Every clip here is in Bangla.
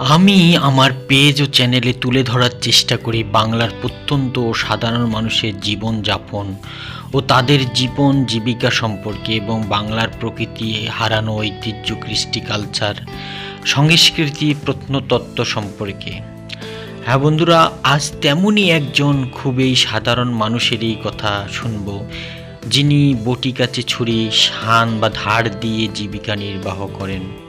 আমি আমার পেজ ও চ্যানেলে তুলে ধরার চেষ্টা করি বাংলার প্রত্যন্ত ও সাধারণ মানুষের জীবন যাপন ও তাদের জীবন জীবিকা সম্পর্কে এবং বাংলার প্রকৃতি হারানো ঐতিহ্য, কৃষ্টি কালচার সংস্কৃতি, প্রত্নতত্ত্ব সম্পর্কে। হ্যাঁ বন্ধুরা, আজ তেমনই একজন খুবই সাধারণ মানুষেরই কথা শুনব, যিনি বটি কাছে ছুরি, শান বা ধার দিয়ে জীবিকা নির্বাহ করেন।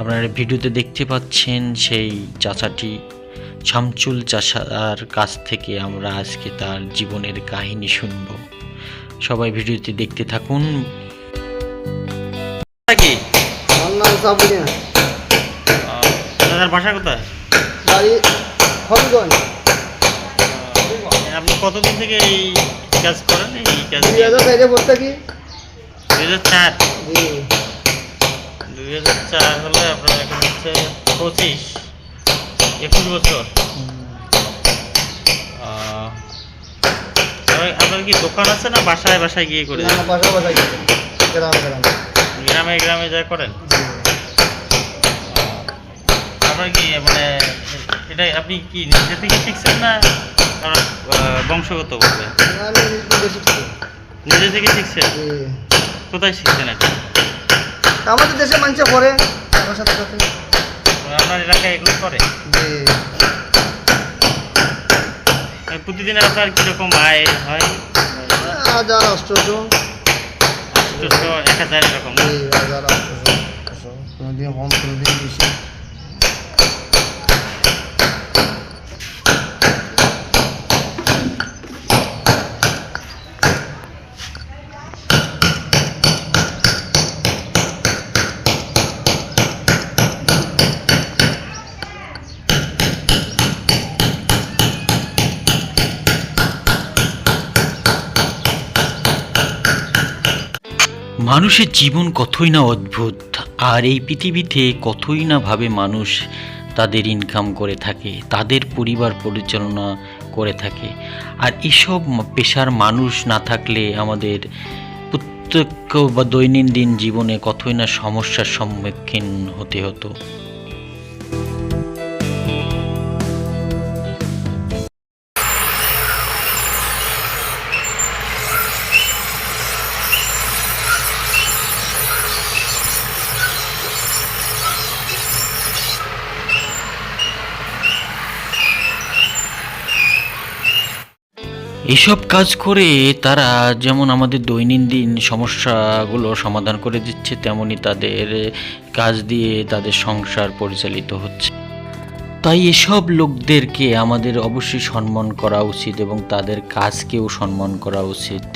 আপনারা ভিডিওতে দেখতে পাচ্ছেন সেই চাচাটি শামচুল চাষার কাছ থেকে আমরা আজকে তার জীবনের কাহিনী শুনব। সবাই ভিডিওতে দেখতে থাকুন। দাদার বাসা কোথায়? বাড়ি হবিগঞ্জ। আপনি কতদিন থেকে এই কাজ করেন? এই কাজ দুই হাজার বাইরে পড়তে কি? দুই হাজার চার? দুই হাজার চার হলে আপনার এখন হচ্ছে পঁচিশ একুশ বছর। আপনার কি দোকান আছে না বাসায় বাসায় গিয়ে করে। গ্রাম গ্রাম। গ্রামে গ্রামে যা করেন? আপনার কি মানে এটা আপনি কি নিজে থেকে শিখছেন না বংশগতভাবে আমি নিজে থেকে শিখছেন? কোথায় শিখছেন এটা আমাদের দেশে মানুষে করে আমার সাথে সাথে। আপনার এলাকায় এগুলো করে জি। প্রতিদিন আপনার কীরকম আয় হয়? হাজার অষ্টশো এক হাজার এরকম জি হাজার অষ্টশো কোনোদিন কম কোনোদিন বেশি। মানুষের জীবন কতই না অদ্ভুত, আর এই পৃথিবীতে কতই না ভাবে মানুষ তাদের ইনকাম করে থাকে, তাদের পরিবার পরিচালনা করে থাকে। আর এসব পেশার মানুষ না থাকলে আমাদের প্রত্যক্ষ বা দৈনন্দিন জীবনে কতই না সমস্যার সম্মুখীন হতে হতো। এসব কাজ করে তারা যেমন আমাদের দৈনন্দিন সমস্যাগুলো সমাধান করে দিচ্ছে, তেমনি তাদের কাজ দিয়ে তাদের সংসার পরিচালিত হচ্ছে। তাই এসব লোকদেরকে আমাদের অবশ্যই সম্মান করা উচিত এবং তাদের কাজকেও সম্মান করা উচিত।